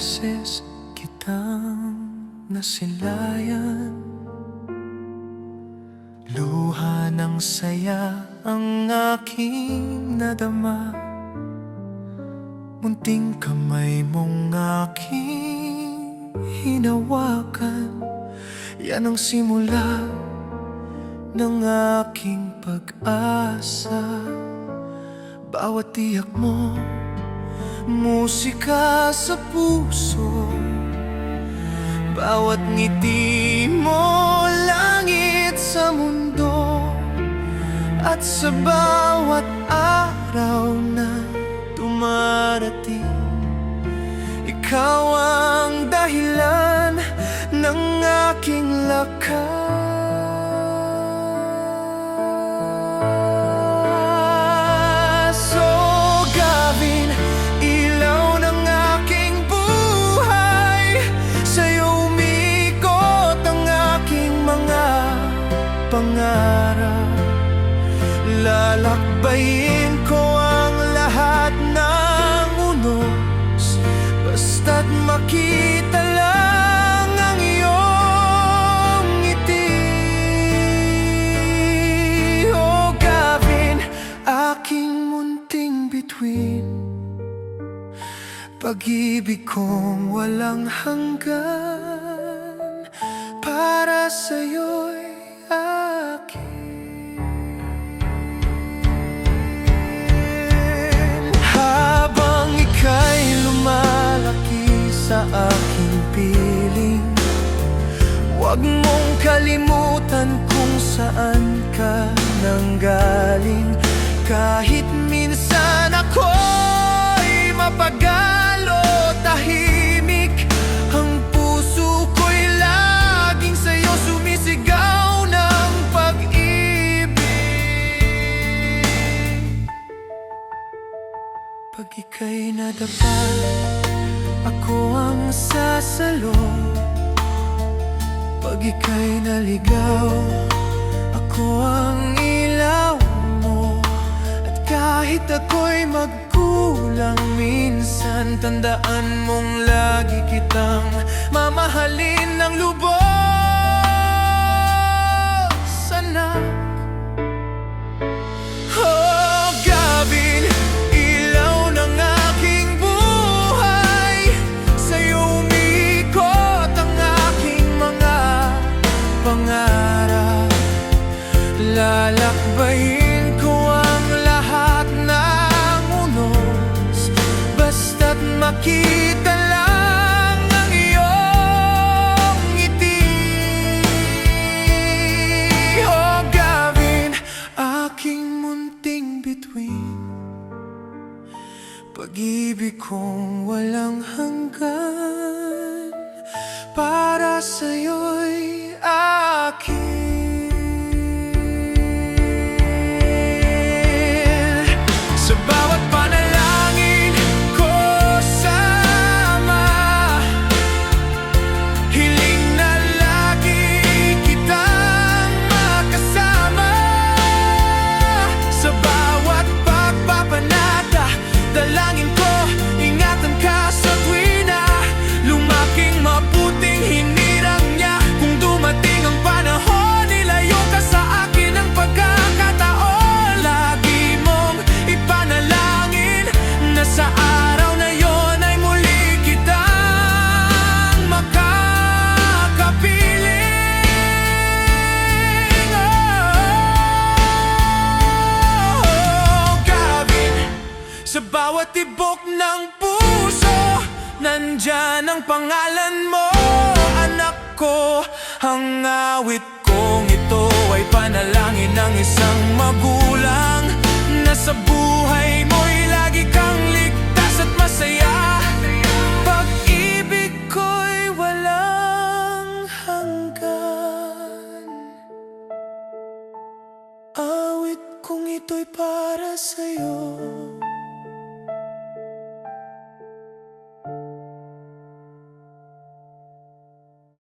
beses kitang nasilayan. Luha ng saya ang aking nadama. Munting kamay mong aking hinawakan. Yan ang simula ng aking pag-asa. Bawat tiyak mo Musika sa puso. Bawat ngiti mo Langit sa mundo. At sa bawat araw na dumarating Ikaw ang dahilan ng aking lakas Pag-ibig kong walang hanggan Para sa'yo'y akin. Habang ika'y lumalaki sa aking piling Huwag mong kalimutan kung saan ka nanggaling Kahit minsan ako'y mapagalo Pag ika'y nadapa, ako ang sasalo. Pag ika'y naligaw, ako ang ilaw mo. At kahit ako'y magkulang minsan Tandaan mong lagi kitang mamahalin ng lubos walang hanggan Para sa'yo'y Sa bawat tibok ng puso Nandyan ang pangalan mo. Anak ko Ang awit kong ito Ay panalangin ng isang magulang. Na sa buhay mo'y lagi kang ligtas at masaya. Pag-ibig ko'y walang hanggan. Awit kong ito'y para sa'yo